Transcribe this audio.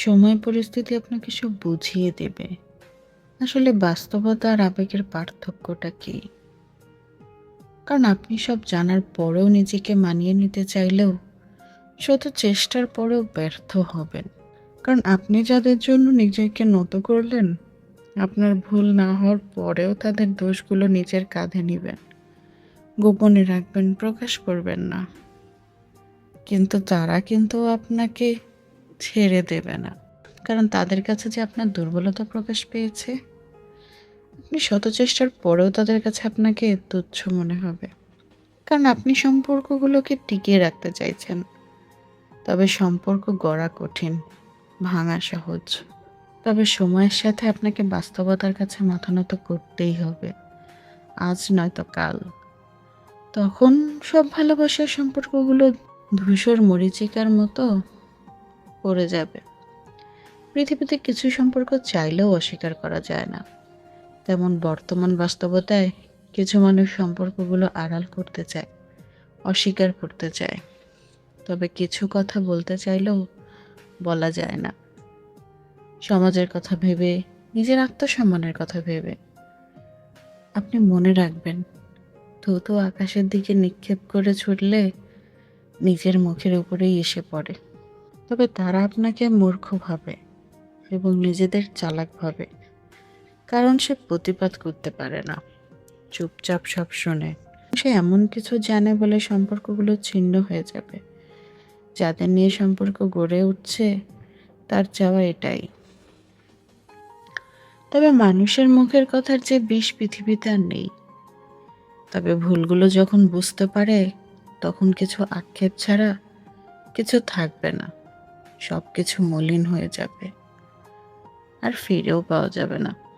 সময় পরিস্থিতি আপনাকে সব বুঝিয়ে দেবে। আসলে বাস্তবতা আর আবেগের পার্থক্যটা কী? কারণ আপনি সব জানার পরেও নিজেকে মানিয়ে নিতে চাইলেও শত চেষ্টার পরেও ব্যর্থ হবেন। কারণ আপনি যাদের জন্য নিজেকে নত করলেন, আপনার ভুল না হওয়ার পরেও তাদের দোষগুলো নিজের কাঁধে নেবেন। গোপনে রাখবেন, প্রকাশ করবেন না। কিন্তু তারা কিন্তু আপনাকে ছেড়ে দেবে না। কারণ তাদের কাছে যে আপনার দুর্বলতা প্রকাশ পেয়েছে, আপনি শত চেষ্টার পরেও তাদের কাছে আপনাকে তুচ্ছ মনে হবে। কারণ আপনি সম্পর্কগুলোকে টিকিয়ে রাখতে চাইছেন। তবে সম্পর্ক গড়া কঠিন, ভাঙা সহজ। তবে সময়ের সাথে আপনাকে বাস্তবতার কাছে মাথা নত করতেই হবে। আজ নয়তো কাল। তখন সব ভালোবাসার সম্পর্কগুলো ধূসর মরিচিকার মতো পড়ে যাবে। পৃথিবীতে কিছু সম্পর্ক চাইলেও অস্বীকার করা যায় না। তেমন বর্তমান বাস্তবতায় কিছু মানুষ সম্পর্কগুলো আড়াল করতে চায়, অস্বীকার করতে চায়। তবে কিছু কথা বলতে চাইলেও বলা যায় না। সমাজের কথা ভেবে, নিজের আত্মসম্মানের কথা ভেবে। আপনি মনে রাখবেন থুতু আকাশের দিকে নিক্ষেপ করে ছুটলে নিজের মুখের উপরেই এসে পড়ে। তবে তারা আপনাকে মূর্খ ভাবে এবং নিজেদের চালাক ভাবে, কারণ সে প্রতিবাদ করতে পারে না। চুপচাপ সব শোনে। সে এমন কিছু জানে বলে সম্পর্কগুলো ছিন্ন হয়ে যাবে। যাদের নিয়ে সম্পর্ক গড়ে উঠছে, তার চাওয়া এটাই। তবে মানুষের মুখের কথার যে বিষ পৃথিবীতে আর নেই। তবে ভুলগুলো যখন বুঝতে পারে, তখন কিছু আক্ষেপ ছাড়া কিছু থাকবে না। সব কিছু মলিন হয়ে যাবে। আর ফিরেও পাওয়া যাবে না।